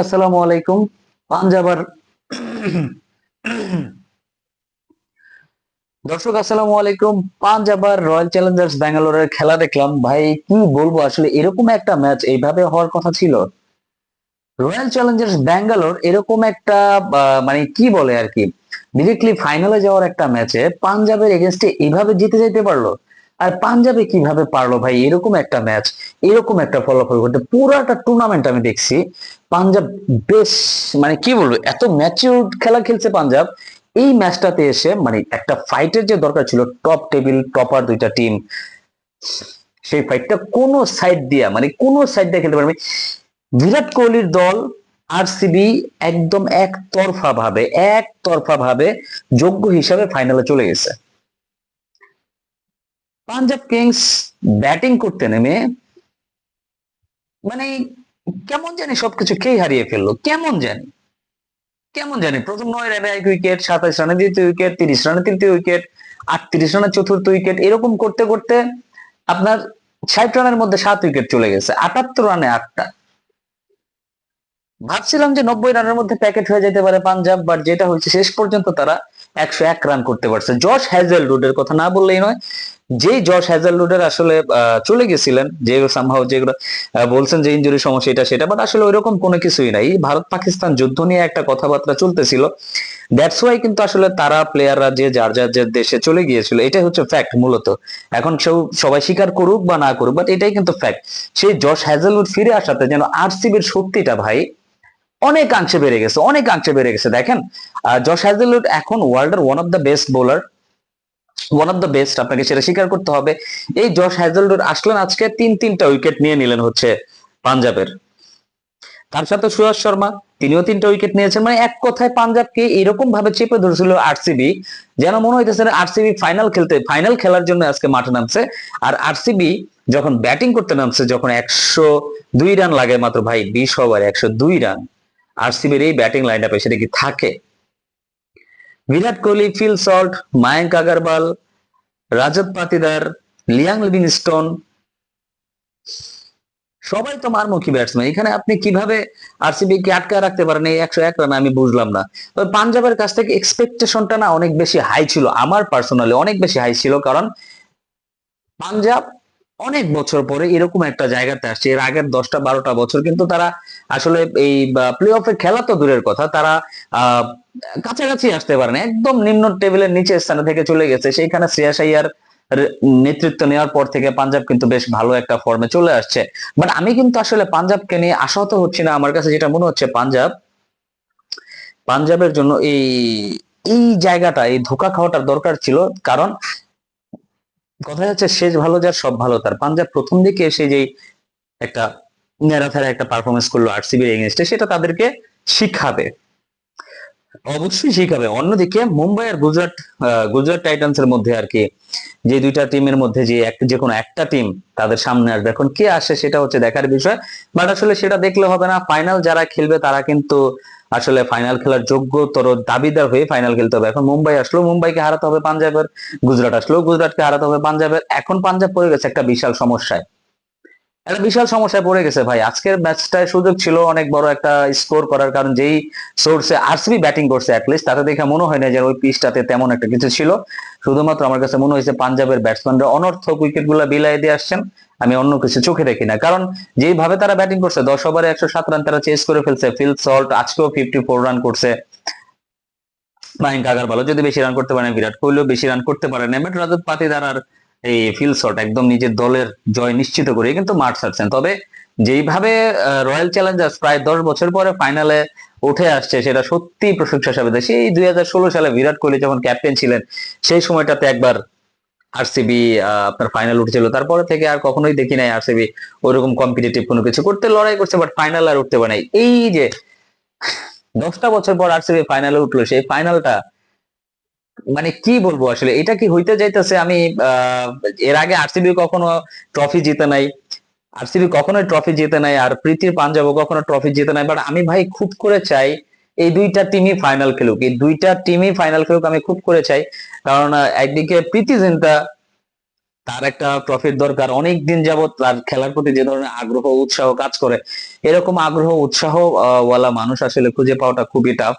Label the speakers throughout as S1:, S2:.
S1: আসসালামু আলাইকুম। পাঞ্জাবার দর্শক, আসসালামু আলাইকুম। পাঞ্জাবার রয়্যাল চ্যালেঞ্জার্স ব্যাঙ্গালোরের খেলা দেখলাম। ভাই, কি বলব? আসলে এরকম একটা ম্যাচ এইভাবে হওয়ার কথা ছিল। রয়্যাল চ্যালেঞ্জার্স ব্যাঙ্গালোর এরকম একটা মানে কি বলে আর কি? ডিরেক্টলি ফাইনালে যাওয়ার একটা ম্যাচে পাঞ্জাবের এগেনস্টে এইভাবে জিতে যেতে পারল। আর পাঞ্জাবে কীভাবে পারল ভাই? এরকম একটা ম্যাচ এরকম একটা ফলাফল করতে পুরাটা টুর্নামেন্ট আমি দেখছি, পাঞ্জাব বেশ মানে কি বলব, এত ম্যাচিউর খেলা খেলছে পাঞ্জাব। এই ম্যাচটাতে এসে মানে একটা ফাইটের যে দরকার ছিল টপ টেবিল টপার দুইটা টিম সেই ফাইটটা কোন সাইড দিয়া মানে কোন সাইড দিয়ে খেলতে পারবে বিরাট কোহলির দল আরসিবি একদম একতরফা ভাবে একতরফা ভাবে যোগ্য হিসাবে ফাইনালে চলে গেছে। পাঞ্জাব কিংস ব্যাটিং করতে নেমে মানে কেমন জানি সবকিছু কে হারিয়ে ফেলল? কেমন জানি? কেমন জানি? প্রথম নয় রানে এক উইকেট সাতাশ রানে দ্বিতীয় উইকেট তিরিশ রানে তৃতীয় উইকেট আটত্রিশ রানে চতুর্থ উইকেট এরকম করতে করতে আপনার ষাট রানের মধ্যে সাত উইকেট চলে গেছে, আটাত্তর রানে আটটা। ভাবছিলাম যে নব্বই রানের মধ্যে প্যাকেট হয়ে যেতে পারে পাঞ্জাব বাট যেটা হচ্ছে শেষ পর্যন্ত তারা একশো এক রান করতে পারছে। জশ হ্যাজেল রুডের কথা না বললেই নয় যেই জশ হ্যাজেলউডের আসলে চলে গেছিলেন, যে সামহাও যেগুলো বলছেন যে ইঞ্জুরি সমস্যা, এটা সেটা বাট আসলে ওইরকম কোনো কিছুই নাই। ভারত পাকিস্তান যুদ্ধ নিয়ে একটা কথাবার্তা চলতেছিল। দ্যাটস ওয়াই কিন্তু আসলে তারা প্লেয়াররা যে, যার যার যে দেশে চলে গিয়েছিল, এটাই হচ্ছে ফ্যাক্ট মূলত। এখন কেউ সবাই স্বীকার করুক বা না করুক বাট এটাই কিন্তু ফ্যাক্ট সেই জশ হ্যাজেলউড ফিরে আসাতে যেন আরসিবির শক্তিটা ভাই, অনেকাংশে বেড়ে গেছে, অনেকাংশে বেড়ে গেছে। দেখেন জশ হ্যাজেলউড এখন ওয়ার্ল্ডের one of the best bowler one of the best আপনাকে সেটা স্বীকার করতে হবে। এই জশ হ্যাজেলউড আসলেন আজকে তিন, তিনটা উইকেট নিয়ে নিলেন হচ্ছে পাঞ্জাবের। তার সাথে সুয়াস শর্মা, তিনিও তিনটা উইকেট নিয়েছেন। মানে এক কথায় পাঞ্জাবকে এরকম ভাবে চেপে ধরেছিল আরসিবি যেন মনে হইতেছে আরসিবি ফাইনাল খেলতে ফাইনাল খেলার জন্য আজকে মাঠে নামছে। আর আরসিবি যখন ব্যাটিং করতে নামছে, যখন একশো দুই রান লাগে মাত্র ভাই, বিশ ওভার একশো দুই রান আরসিবির এই ব্যাটিং লাইন আপে সেটা কি থাকে? Virat Kohli, Phil Salt, Mayank Agarwal Rajat Patidar, Liam Livingstone, সবাই তো মারমুখী ব্যাটসম্যান এখানে আপনি কীভাবে আরসিবি কে আটকায় রাখতে পারেন? এই একশো এক রান আমি বুঝলাম না। তবে পাঞ্জাবের কাছ থেকে এক্সপেকটেশনটা না অনেক বেশি হাই ছিল। আমার পার্সোনালি অনেক বেশি হাই ছিল কারণ পাঞ্জাব অনেক বছর পরে এরকম একটা জায়গাতে আসছে। এর আগের দশটা, বারোটা বছর কিন্তু তারা আসলে এই প্লে অফে খেলা তো দূরের কথা। তারা কাছাকাছি আসতে পারে না। একদম নিম্ন টেবিলের নিচে স্থানে থেকে চলে গেছে। সেইখানে শ্রেয়াস আইয়ার নেতৃত্ব নেওয়ার পর থেকে পাঞ্জাব কিন্তু বেশ ভালো একটা ফর্মে চলে আসছে। বাট আমি কিন্তু আসলে পাঞ্জাবকে নিয়ে আশাহত হচ্ছি না। আমার কাছে যেটা মনে হচ্ছে, পাঞ্জাব, পাঞ্জাবের জন্য এই এই জায়গাটা, এই ধোকা খাওয়াটার দরকার ছিল। কারণ কথা হচ্ছে শেষ ভালো যার, সব ভালো তার। পাঞ্জাব প্রথম দিকে এসে যেই একটা নেড়াথারা একটা পারফরমেন্স করল আরসিবির এগেনস্টে সেটা তাদেরকে শিখাবে। অবশ্যই শিখাবে। অন্যদিকে মুম্বাই আর গুজরাট গুজরাট টাইটান্স এর মধ্যে আর কি, যে দুইটা টিমের মধ্যে যে যে কোনো একটা টিম তাদের সামনে আসবে। এখন কে আসে সেটা হচ্ছে দেখার বিষয়। বাট আসলে সেটা দেখলে হবে না। ফাইনাল যারা খেলবে তারা কিন্তু আসলে ফাইনাল খেলার যোগ্যতর দাবিদার হয়ে ফাইনাল খেলতে হবে। এখন মুম্বাই আসলো, মুম্বাইকে হারাতে হবে পাঞ্জাবের, গুজরাট আসলো, গুজরাটকে হারাতে হবে পাঞ্জাবের। এখন পাঞ্জাব পড়ে গেছে একটা বিশাল সমস্যায়। একটা বিশাল সমস্যায় পড়ে গেছে ভাই। আজকের ম্যাচটায় সুযোগ ছিল অনেক বড় একটা স্কোর করার কারণ যেই সোর্সে আরসিবি ব্যাটিং করছে অ্যাটলিস্ট তাতে দেখে মনে হয় না যে ওই পিচটাতে তেমন একটা কিছু ছিল। শুধুমাত্র আমার কাছে মনে হয়েছে পাঞ্জাবের ব্যাটসম্যানরা অনর্থক উইকেটগুলা বিলাই দিয়ে আসছেন। আমি অন্য কিছু চোখে দেখি না। কারণ যেইভাবে তারা ব্যাটিং করছে, দশ ওভারে একশো সাত রান তারা চেস করে ফেলছে। ফিল সল্ট আজকেও ফিফটি ফোর রান করছে। মাহিন কাগার আগারওয়ালও যদি বেশি রান করতে পারেন, বিরাট কোহলিও বেশি রান করতে পারেন। এমএট রাজত পাতিদার আর এই ফিল শট একদম নিজের দলের জয় নিশ্চিত করে কিন্তু মাঠ ছাড়ছেন। তবে যেইভাবে রয়্যাল চ্যালেঞ্জার্স প্রায় দশ বছর পরে ফাইনালে উঠে আসছে, সেটা সত্যি প্রশংসা সাবেদা সেই দুই সালে বিরাট কোহলি যখন ক্যাপ্টেন ছিলেন, সেই সময়টাতে একবার আরসিবি আপনার ফাইনাল উঠেছিল। তারপরে থেকে আর কখনোই দেখি নাই আরসিবি ওইরকম কম্পিটিটিভ কোনো কিছু করতে, লড়াই করছে বাট ফাইনাল আর উঠতে পারে এই যে, দশটা বছর পর আরসিবি ফাইনালে উঠল, সেই ফাইনালটা মানে কি বলব আসলে? এটা কি হইতে যাইতেছে আমি এর আগে আরসিবি কখনো ট্রফি জিতে নাই আরসিবি কখনোই ট্রফি জিতে নাই, আর প্রীতির পাঞ্জাবও কখনো ট্রফি জিতে নাই বাট আমি ভাই খুব করে চাই এই দুইটা টিমই ফাইনাল খেলুক। এই দুইটা টিমই ফাইনাল খেলুক আমি খুব করে চাই, কারণ একদিকে প্রীতি জিন্তা, তার একটা ট্রফির দরকার অনেক দিন যাবত তার খেলার প্রতি যে ধরনের আগ্রহ, উৎসাহ কাজ করে, এরকম আগ্রহ, উৎসাহ ওয়ালা মানুষ আসলে খুঁজে পাওয়াটা খুবই টাফ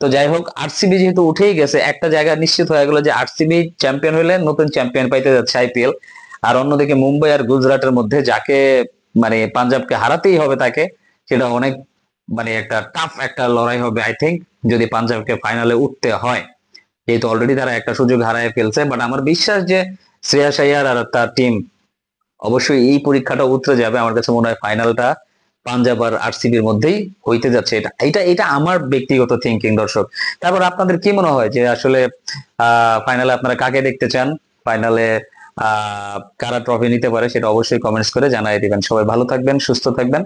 S1: তো যাই হোক আরসিবি যেহেতু উঠেই গেছে, একটা জায়গা নিশ্চিত হয়ে গেল যে আরসিবি চ্যাম্পিয়ন হলে নতুন চ্যাম্পিয়ন পাইতে যাচ্ছে আইপিএল আর অন্যদিকে মুম্বাই আর গুজরাটের মধ্যে যাকে মানে পাঞ্জাবকে হারাতেই হবে তাকে, সেটা অনেক মানে একটা টাফ একটা লড়াই হবে আই থিঙ্ক যদি পাঞ্জাবকে ফাইনালে উঠতে হয়। যেহেতু অলরেডি তারা একটা সুযোগ হারায় ফেলছে বাট আমার বিশ্বাস যে শ্রেয়াস আইয়ার আর তার টিম অবশ্যই এই পরীক্ষাটা উতরে যাবে। আমার কাছে মনে হয় ফাইনালটা পাঞ্জাব আর আরসিবির মধ্যেই হইতে যাচ্ছে এটা। এটা এটা আমার ব্যক্তিগত থিঙ্কিং দর্শক। তারপর আপনাদের কি মনে হয় যে আসলে ফাইনালে আপনারা কাকে দেখতে চান? ফাইনালে কারা ট্রফি নিতে পারে সেটা অবশ্যই কমেন্টস করে জানাই দিবেন। সবাই ভালো থাকবেন, সুস্থ থাকবেন।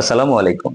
S1: আসসালামু আলাইকুম।